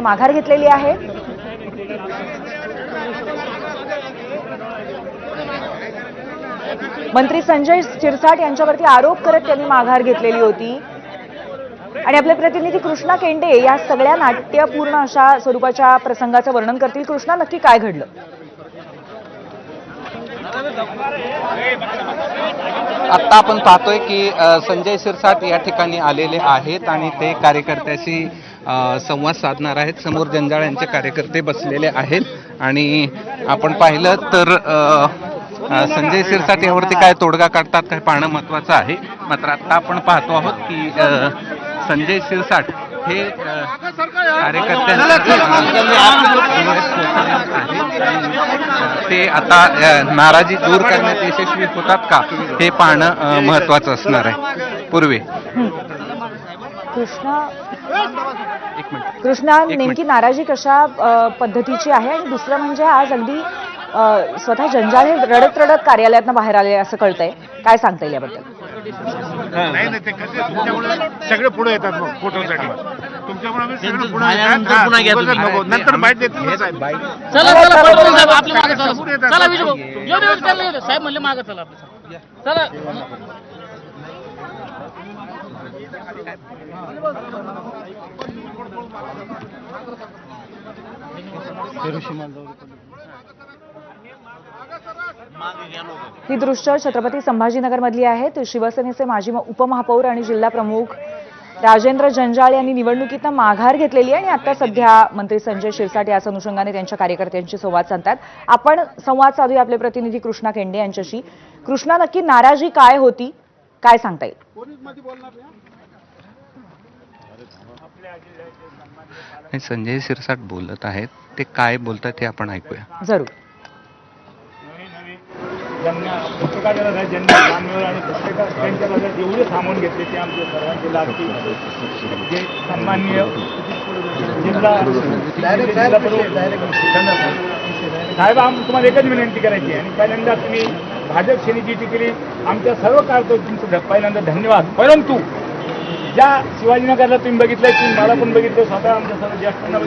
माघार घेतलेली आहे. मंत्री संजय शिरसाट यांच्यावरती आरोप करत त्यांनी माघार घेतलेली होती. आणि आपले प्रतिनिधी कृष्णा केंडे या सगळ्या नाट्यपूर्ण अशा स्वरूपाच्या प्रसंगाचं वर्णन करतील. कृष्णा नक्की काय घडलं? आत्ता आपण पाहतोय की संजय शिरसाट या ठिकाणी आलेले आहेत आणि ते कार्यकर्त्याशी संवाद साधणार आहेत. समोर जंजाळ यांचे कार्यकर्ते बसलेले आहेत. आणि आपण पाहिलं तर संजय शिरसाट यावरती काय तोडगा काढतात काय पाहणं महत्त्वाचं आहे. मात्र आत्ता आपण पाहतो आहोत की संजय सिरसाट हे अ, ते आता नाराजी दूर करण्यात यशस्वी होतात का? हे पाहणं महत्त्वाचं असणार आहे. पूर्वी. कृष्णा कृष्णा मिनिट. नेमकी नाराजी कशा पद्धतीची आहे? आणि दुसरं म्हणजे आज अगदी स्वतः जंजाळ हे रडत रडत कार्यालयातनं बाहेर आले असं कळतंय. काय सांगता येईल याबद्दल? नाही नाही ते कसे तुमच्यामुळे सगळे पुढे येतात मग फोटोसाठी. नंतर बाईट देतील साहेब. मागे चला. चला विजय भाऊ येऊ दे, येऊ दे, त्यांना येऊ दे. साहेब म्हणले मागे चला आपलं ही दृश्य छत्रपती संभाजीनगरमधली आहेत शिवसेनेचे माजी उपमहापौर आणि जिल्हा प्रमुख राजेंद्र जंजाळ यांनी निवडणुकीतनं माघार घेतलेली आहे आणि आता सध्या मंत्री संजय शिरसाट याच अनुषंगाने त्यांच्या कार्यकर्त्यांशी संवाद साधतात. आपण संवाद साधूया आपले प्रतिनिधी कृष्णा केंडे यांच्याशी. कृष्णा नक्की नाराजी काय होती? काय सांगता येईल? संजय शिरसाट बोलत आहेत. ते काय बोलतात हे आपण ऐकूया. जरूर. ज्यांना पुस्तकाला नाही, ज्यांना मान्यवर आणि पुस्तका त्यांच्याबद्दल जेवढे सामावून घेतले ते आमचे सर्वांचे जे सन्माननीय जिल्हा जिल्हा प्रमुख साहेब आम तुम्हाला एकच विनंती करायची आहे. आणि पहिल्यांदा तुम्ही भाजप सेनेची टी केली. आमच्या सर्व कार्यकर्त्यांचं पहिल्यांदा धन्यवाद. परंतु ज्या शिवाजीनगरला तुम्ही बघितलं तुम्ही मला पण बघितलं स्वतः आमच्या सर्व ज्येष्ठांना